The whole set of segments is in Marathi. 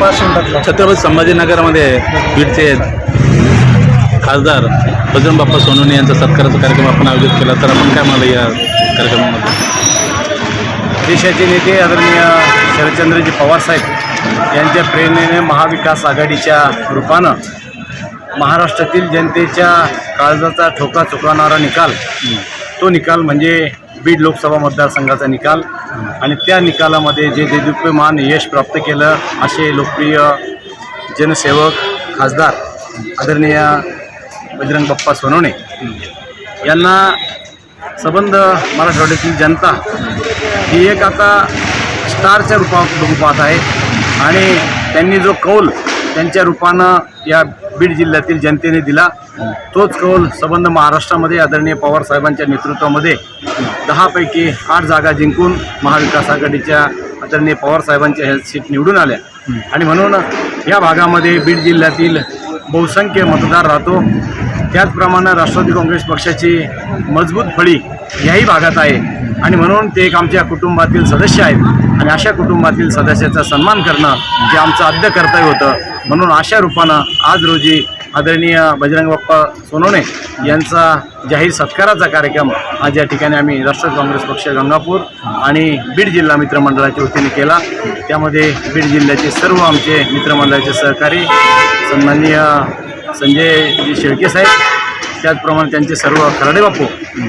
छत्रपती संभाजीनगरमध्ये बीडचे खासदार बजरंग बाप्पा सोनवणे यांचा सत्काराचा कार्यक्रम आपण आयोजित केला. तर आपण काय मला या कार्यक्रमामध्ये? देशाचे नेते आदरणीय शरदचंद्रजी पवारसाहेब यांच्या प्रेरणेने महाविकास आघाडीच्या रूपानं महाराष्ट्रातील जनतेच्या काळजाचा ठोका चुकवणारा निकाल तो निकाल म्हणजे बीड लोकसभा मतदारसंघाचा निकाल आणि त्या निकालामध्ये जे देदीप्यमान यश प्राप्त केलं असे लोकप्रिय जनसेवक खासदार आदरणीय बजरंग बाप्पा सोनवणे यांना संबंध मराठवाड्यातील जनता ही एक आता स्टारच्या रूपात रूपात आहे. आणि त्यांनी जो कौल त्यांच्या रूपानं या बीड जिल्ह्यातील जनतेने दिला. तोच कौल संबंध महाराष्ट्रामध्ये आदरणीय पवार साहेबांच्या नेतृत्वामध्ये दहापैकी आठ जागा जिंकून महाविकास आघाडीच्या आदरणीय पवार साहेबांच्या ह्या सीट निवडून आल्या. आणि म्हणून या भागामध्ये बीड जिल्ह्यातील बहुसंख्य मतदार राहतो. त्याचप्रमाणे राष्ट्रवादी काँग्रेस पक्षाची मजबूत फळी याही भागात आहे. आणि म्हणून ते एक आमच्या कुटुंबातील सदस्य आहेत. आणि अशा कुटुंबातील सदस्याचा सन्मान करणं जे आमचं आद्य कर्तव्य होतं म्हणून अशा रूपानं आज रोजी आदरणीय बजरंग बाप्पा सोनवणे यांचा जाहीर सत्काराचा कार्यक्रम आज या ठिकाणी आम्ही राष्ट्रवादी काँग्रेस पक्ष गंगापूर आणि बीड जिल्हा मित्रमंडळाच्या वतीने केला. त्यामध्ये बीड जिल्ह्याचे सर्व आमचे मित्रमंडळाचे सहकारी सन्माननीय संजयजी शेळके साहेब त्याचप्रमाणे त्यांचे सर्व खराडे बापू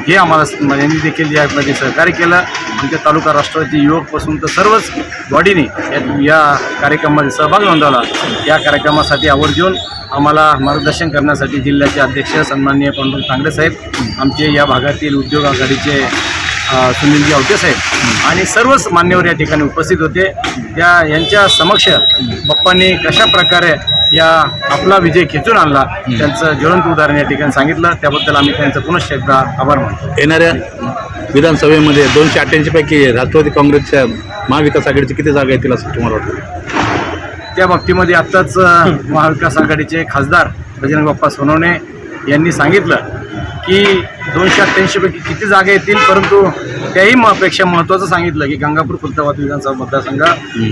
हे आम्हाला यांनी देखील यामध्ये सहकार्य केलं. आमच्या तालुका राष्ट्रवादी युवकपासून तर सर्वच बॉडीने या- कार्यक्रमामध्ये सहभाग नोंदवला. या कार्यक्रमासाठी आवर्जून आम्हाला मार्गदर्शन करण्यासाठी जिल्ह्याचे अध्यक्ष सन्माननीय पंडित तांगडे साहेब आमचे या भागातील उद्योग आघाडीचे सुनीलजी आवटे साहेब. आणि सर्वच मान्यवर या ठिकाणी उपस्थित होते. त्या यांच्या समक्ष बाप्पांनी कशा प्रकारे या आपला विजय खेचून आणला त्यांचं ज्वलंत उदाहरण या ठिकाणी सांगितलं. त्याबद्दल आम्ही त्यांचं पुनश्च एकदा आभार मानतो. येणाऱ्या विधानसभेमध्ये दोनशे अठ्ठ्याऐंशी पैकी राष्ट्रवादी काँग्रेसच्या महाविकास आघाडीची किती जागा येतील असं तुम्हाला वाटतं? त्या बाबतीमध्ये आत्ताच महाविकास आघाडीचे खासदार बजरंग बाप्पा सोनवणे यांनी सांगितलं की दोनशे अठ्ठ्याऐंशीपैकी किती जागा येतील? परंतु त्याही म- पेक्षा महत्त्वाचं सांगितलं की गंगापूर खुलताबाद विधानसभा मतदारसंघ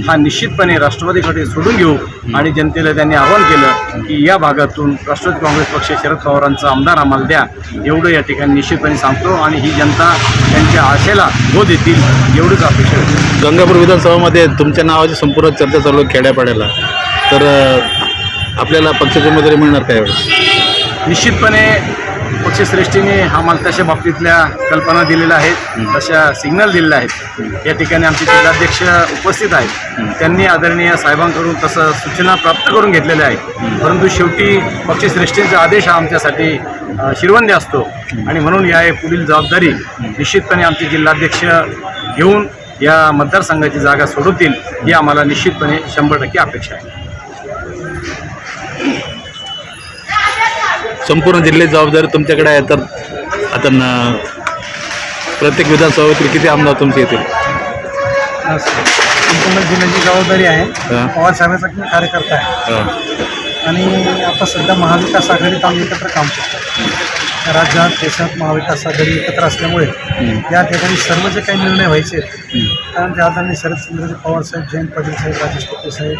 हा निश्चितपणे राष्ट्रवादीकडे सोडून घेऊ. आणि जनतेला त्यांनी आवाहन केलं की या भागातून राष्ट्रवादी काँग्रेस पक्ष शरद पवारांचा आमदार आम्हाला द्या. एवढं या ठिकाणी निश्चितपणे सांगतो आणि ही जनता त्यांच्या आशेला गो देतील एवढंच अपेक्षा गंगापूर विधानसभामध्ये तुमच्या नावाची संपूर्ण चर्चा चालू आहे खेड्यापाड्याला. तर आपल्याला पक्षाची उमेदवारी मिळणार काय निश्चितपणे पक्षश्रेष्ठीने आम्हाला तशा बाबतीतल्या कल्पना दिलेल्या आहेत तशा सिग्नल दिलेल्या आहेत. या ठिकाणी आमचे जिल्हाध्यक्ष उपस्थित आहेत. त्यांनी आदरणीय साहेबांकडून तसं सूचना प्राप्त करून घेतलेल्या आहेत. परंतु शेवटी पक्षश्रेष्ठींचा आदेश हा आमच्यासाठी शिरवंदी असतो. आणि म्हणून या पुढील जबाबदारी निश्चितपणे आमचे जिल्हाध्यक्ष घेऊन या मतदारसंघाची जागा सोडवतील ही आम्हाला निश्चितपणे शंभर टक्के अपेक्षा आहे. संपूर्ण जिल्ह्याची जबाबदारी तुमच्याकडे आहे. तर आता न प्रत्येक विधानसभेतील किती आमदार तुमचे येतील? संपूर्ण जिल्ह्याची जबाबदारी आहे. हा. पवार साहेबांचा मी कार्यकर्ता आहे. हां. आणि आता सध्या महाविकास आघाडीत आम्ही एकत्र काम करतो राज्यात देशात महाविकास आघाडी एकत्र असल्यामुळे या ठिकाणी सर्व जे काही निर्णय व्हायचे आहेत कारण त्या आदरणीय शरदचंद्रजी पवार साहेब जयंत पाटील साहेब राजेश टोपे साहेब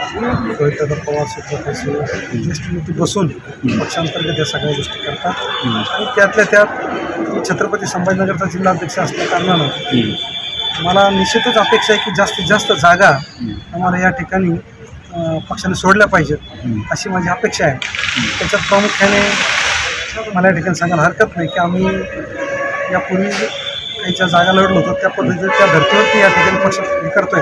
रोहितदादा पवार सुप्रते साहेब ज्येष्ठ नेते बसून पक्षांतर्गत या सगळ्या गोष्टी करतात. आणि त्यातल्या त्यात छत्रपती संभाजीनगरचा जिल्हाध्यक्ष असल्या कारणानं. मला निश्चितच अपेक्षा आहे की जास्तीत जास्त जागा आम्हाला या ठिकाणी पक्षाने सोडल्या पाहिजेत अशी माझी अपेक्षा आहे. त्याच्यात प्रामुख्याने मला या ठिकाणी सांगायला हरकत नाही की आम्ही यापूर्वी काही ज्या जागा लढलो होतो त्या पद्धतीने त्या धर्तीवरती या ठिकाणी पक्ष हे करतोय.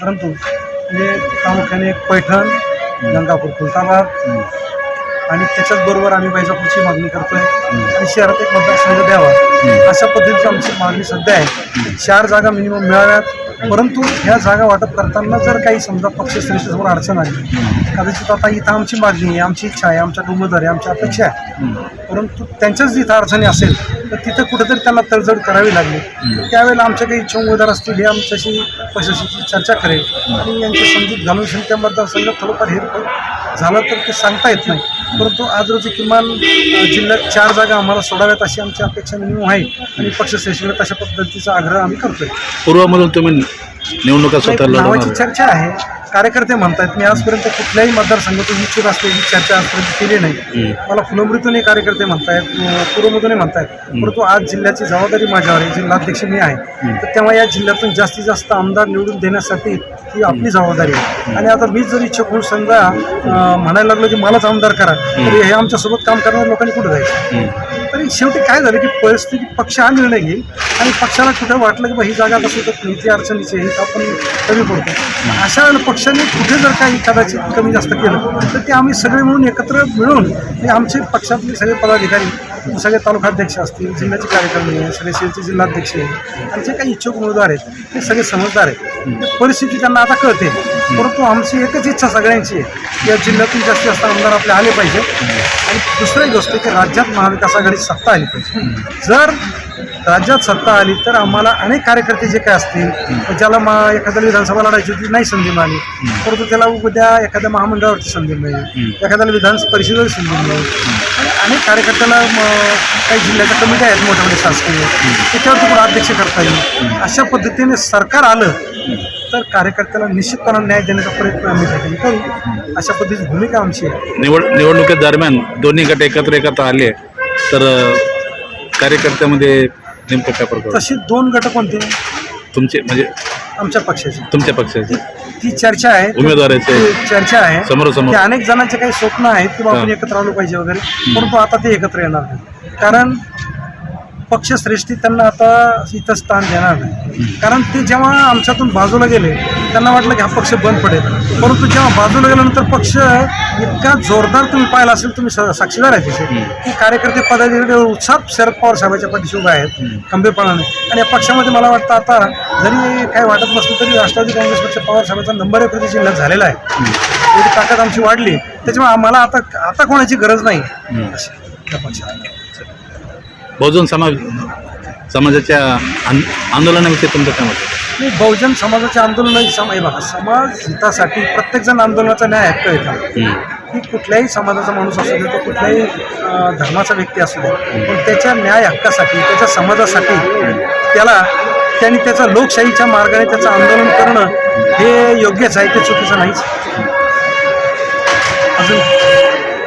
परंतु म्हणजे प्रामुख्याने पैठण गंगापूर खुलताबाद आणि त्याच्याच बरोबर आम्ही वैजापूरची मागणी करतोय. आणि शहरात एक मतदारसंघ द्यावा. अशा पद्धतीची आमची मागणी सध्या आहे. चार जागा मिनिमम मिळाव्यात. परंतु ह्या जागा वाटप करताना जर काही समजा पक्षश्रेष्ठसमोर अडचण आली कदाचित आता इथं आमची मागणी आहे आमची इच्छा आहे आमच्या उमेदवार आहे आमची अपेक्षा आहे. परंतु त्यांच्याच जिथं अडचणी असेल तर तिथं कुठेतरी त्यांना तडजड करावी लागली. त्यावेळेला आमच्या काही इच्छा उमेदवार असतील हे आमच्याशी पक्षाशी चर्चा करेल. आणि यांची समजूत घालून त्या मतदारसंघात थोडंफार हेरफेर झालं तर ते सांगता येत नाही. परंतु आज रोजी किमान जिल्ह्यात चार जागा आम्हाला सोडाव्यात अशी आमची अपेक्षा मिनिमम आहे. आणि पक्षश्रेष्ठीकडे तशा पद्धतीचा आग्रह आम्ही करतोय. पूर्वमधून तुम्ही निवडणुका स्वतः चर्चा आहे. कार्यकर्ते म्हणतायत मी आजपर्यंत कुठल्याही मतदारसंघातून इच्छुक असल्याची चर्चा आजपर्यंत केली नाही. मला फुलंब्रीतूनही कार्यकर्ते म्हणतायत पूर्वमधूनही म्हणतायत परंतु आज जिल्ह्याची जबाबदारी माझ्यावर आहे जिल्हाध्यक्ष मी आहे. तर तेव्हा या जिल्ह्यातून जास्तीत जास्त आमदार निवडून देण्यासाठी ही आपली जबाबदारी आहे. आणि आता मीच जर इच्छुक होऊन समजा म्हणायला लागलो की मलाच आमदार करा तर हे आमच्यासोबत काम करणाऱ्या लोकांनी कुठं जायचं? तरी शेवटी काय झालं की परिस्थिती पक्ष हा निर्णय घेईल आणि पक्षाला कुठं वाटलं की बा ही जागा कसं तर इथे अडचणीची आहे आपण कमी पडतो. अशा वेळेला पक्षाने कुठे जर काही कदाचित कमी जास्त केलं तर ते आम्ही सगळे मिळून एकत्र मिळून आमचे पक्षातले सगळे पदाधिकारी सगळे तालुकाध्यक्ष असतील जिल्ह्याचे कार्यकारिणी आहे सगळे शेलचे जिल्हाध्यक्ष आहे आणि जे काही इच्छुक उमेदवार आहेत ते सगळे समजदार आहेत. परिस्थिती त्यांना आता कळते. परंतु आमची एकच इच्छा सगळ्यांची आहे की या जिल्ह्यातून जास्तीत जास्त आमदार आपले आले पाहिजे. आणि दुसरी गोष्ट की राज्यात महाविकास आघाडी सत्ता आली पाहिजे. जर राज्यात सत्ता आली तर आम्हाला अनेक कार्यकर्ते जे काय असतील ज्याला मा एखाद्याला विधानसभा लढायची होती नाही संधी मिळाली. परंतु त्याला उद्या एखाद्या महामंडळावरती संधी मिळेल. एखाद्याला विधान परिषदेवर संधी मिळेल. अनेक कार्यकर्त्याला काही जिल्ह्याच्या कमिट्या आहेत मोठ्या मोठ्या शासकीय. त्याच्यावरती पण अध्यक्ष करता येईल. अशा पद्धतीने सरकार आलं तर कार्यकर्त्याला निश्चितपणे न्याय देण्याचा प्रयत्न आम्ही त्यासाठी करू. अशा पद्धतीची भूमिका आमची आहे. निवड निवडणुकी दरम्यान दोन्ही गट एकत्र एकत्र आले तर कार्यकर्त्यामध्ये नेमकं काय फरक तशी दोन गट कोणते? तुमचे म्हणजे आमच्या पक्षाची. तुमच्या पक्षाचे. ती चर्चा आहे. उमेदवाराचे. ती चर्चा आहे. समोरासमोर. की अनेक जणांचे काही स्वप्न आहेत की बा आपण. एकत्र आलो पाहिजे वगैरे. परंतु आता ते एकत्र येणार नाही. कारण पक्षश्रेष्ठी त्यांना आता इथं स्थान देणार नाही. कारण ते जेव्हा आमच्यातून बाजूला गेले त्यांना वाटलं की हा पक्ष बंद पडेल. परंतु जेव्हा बाजूला गेल्यानंतर पक्ष इतका जोरदार तुम्ही पाहिला असेल तुम्ही साक्षीदार आहे तिथे की कार्यकर्ते पदाधिकारी उत्साह शरद पवार साहेबाच्या पाठीशी उभे आहेत खंबीरपणाने. आणि या पक्षामध्ये मला वाटतं आता जरी काही वाटत नसलं तरी राष्ट्रवादी काँग्रेस पक्ष पवार साहेबांचा नंबर एक जिल्ह्यात झालेला आहे. एवढी ताकद आमची वाढली. त्याच्यामुळे आम्हाला आता आता कोणाची गरज नाही अशी या पक्षाला. बहुजन समाज समाजाच्या आंदोलनाविषयी तुमचं काय मत? आणि बहुजन समाजाच्या आंदोलनाची सम हे बघा समाज हितासाठी प्रत्येकजण आंदोलनाचा न्याय हक्क येतात की? कुठल्याही समाजाचा माणूस असू दे तो कुठल्याही धर्माचा व्यक्ती असू दे पण त्याच्या न्याय हक्कासाठी त्याच्या समाजासाठी त्याला त्यांनी त्याचा लोकशाहीच्या मार्गाने त्याचं आंदोलन करणं हे योग्यच आहे ते चुकीचं नाहीच? अजून?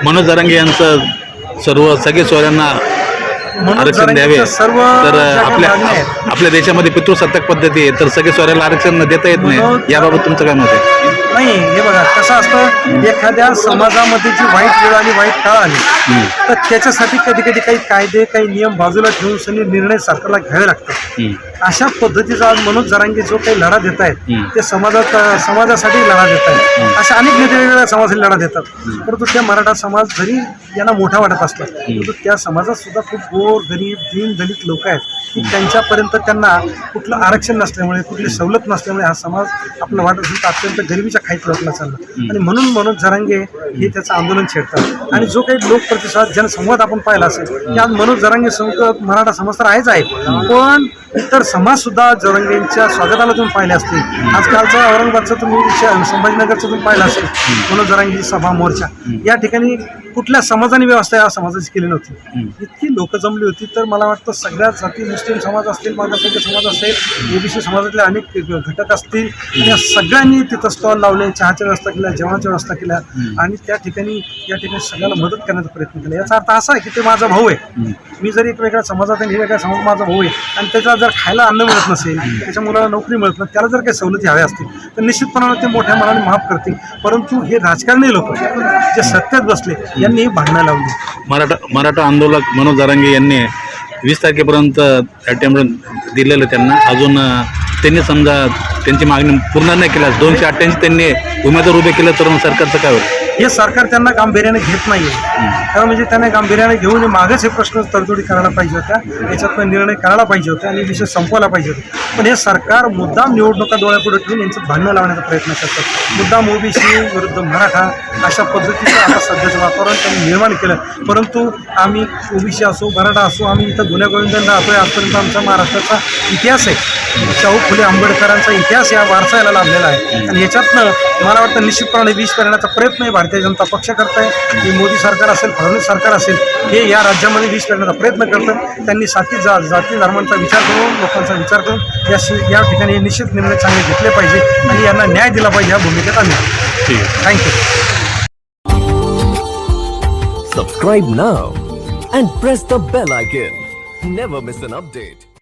मनोज जरांगे यांचं सर्व सगळे मनोज आरक्षण द्यावे. तर आपल्या आपल्या देशामध्ये पितृसत्ताक पद्धती आहे तर सगळे सोयऱ्याला आरक्षण देता येत नाही. याबाबत तुमचं काय मत आहे? नाही हे बघा कसं असतं एखाद्या समाजामध्ये जी वाईट वेळ आली वाईट काळ आली तर त्याच्यासाठी कधी कधी काही कायदे काही नियम बाजूला ठेवून निर्णय सरकारला घ्यावे लागतात. अशा पद्धतीचा आज मनोज जरांगे जो काही लढा देत आहेत. ते समाजात समाजासाठी लढा देत आहेत. असे अनेक नेते वेगवेगळ्या समाजासाठी लढा देतात. परंतु त्या मराठा समाज जरी यांना मोठा वाटत असला परंतु त्या समाजात सुद्धा खूप गोर गरीब दीन दलित लोक आहेत. की त्यांच्यापर्यंत त्यांना कुठलं आरक्षण नसल्यामुळे कुठली सवलत नसल्यामुळे हा समाज आपला वाटत असेल तर अत्यंत गरिबीच्या खाईत लोटला चालला. आणि म्हणून मनोज जरांगे हे त्याचं आंदोलन छेडतात. आणि जो काही लोकप्रतिसाद जनसंवाद आपण पाहिला असेल की आज मनोज जरांगे संघ मराठा समाज तर आहेच आहे. पण इतर समाज सुद्धा जरांगेंच्या स्वागताला तुम्ही पाहिले असतील. आजकालचा औरंगाबादचा तुम्ही संभाजीनगरचा तुम्ही पाहिला असेल. मनोज जरांगेची सभा मोर्चा. या ठिकाणी कुठल्या समाजाने व्यवस्था या समाजाची केली नव्हती? इतकी लोक जमली होती तर मला वाटतं सगळ्यात जाती मुस्लिम समाज असतील मागासवर्गीय समाज असेल ओबीसी समाजातले अनेक घटक असतील या सगळ्यांनी तिथं स्टॉल लावले चहाच्या व्यवस्था केल्या जेवणाच्या व्यवस्था केल्या आणि त्या ठिकाणी या ठिकाणी सगळ्याला मदत करण्याचा प्रयत्न केला. याचा अर्थ असा आहे की ते माझा भाऊ आहे. मी जर एक वेगळ्या समाजात आणि वेगळ्या समाज माझा भाऊ आहे आणि त्याला जर खायला अन्न मिळत नसेल त्याच्या मुलाला नोकरी मिळत नाही त्याला जर काही सवलती हव्या असतील तर निश्चितपणानं ते मोठ्या मनाने माफ करतील. परंतु हे राजकारणी लोक जे सत्तेत बसले यांनी ही भांडणं लावली मराठा मराठा आंदोलक मनोज जारांगे यांनी वीस तारखेपर्यंत अटेम्प्ट दिलेलं त्यांना. अजून त्यांनी समजा त्यांची मागणी पूर्ण नाही केल्यास दोनशे अठ्ठ्याऐंशी त्यांनी उमेदवार उभे केले तर मग सरकारचं काय होईल? हे सरकार त्यांना गांभीर्याने घेत नाहीये. कारण म्हणजे त्यांना गांभीर्याने घेऊन मागच हे प्रश्न तडजोडी करायला पाहिजे होत्या. याच्यातनं निर्णय करायला पाहिजे होते आणि विषय संपवायला पाहिजे होते. पण हे सरकार मुद्दाम निवडणुका डोळ्यापुढे ठेवून यांचं भांडणं लावण्याचा प्रयत्न करतात. मुद्दाम ओबीसी विरुद्ध मराठा अशा पद्धतीचं आता सध्याचं वातावरण त्यांनी निर्माण केलं. परंतु आम्ही ओबीसी असो मराठा असो आम्ही इथं गुन्हेगोविंद गोविंदन राहतोय. आजपर्यंत आमचा महाराष्ट्राचा इतिहास आहे. शाहू फुले आंबेडकरांचा इतिहास या वारसा याला लाभलेला आहे. आणि याच्यातनं मला वाटतं निश्चितपणे विष करण्याचा प्रयत्न हे भारतीय जनता पक्ष करताय की मोदी सरकार असेल फडणवीस सरकार असेल हे या राज्यामध्ये वीज करण्याचा प्रयत्न करतं त्यांनी साती जा जाती धर्मांचा विचार करून लोकांचा विचार करून या शि या ठिकाणी हे निश्चित निर्णय चांगले घेतले पाहिजे आणि यांना न्याय दिला पाहिजे या भूमिकेत आम्ही ठीक आहे thank you Subscribe now and press the bell icon. Never miss an update.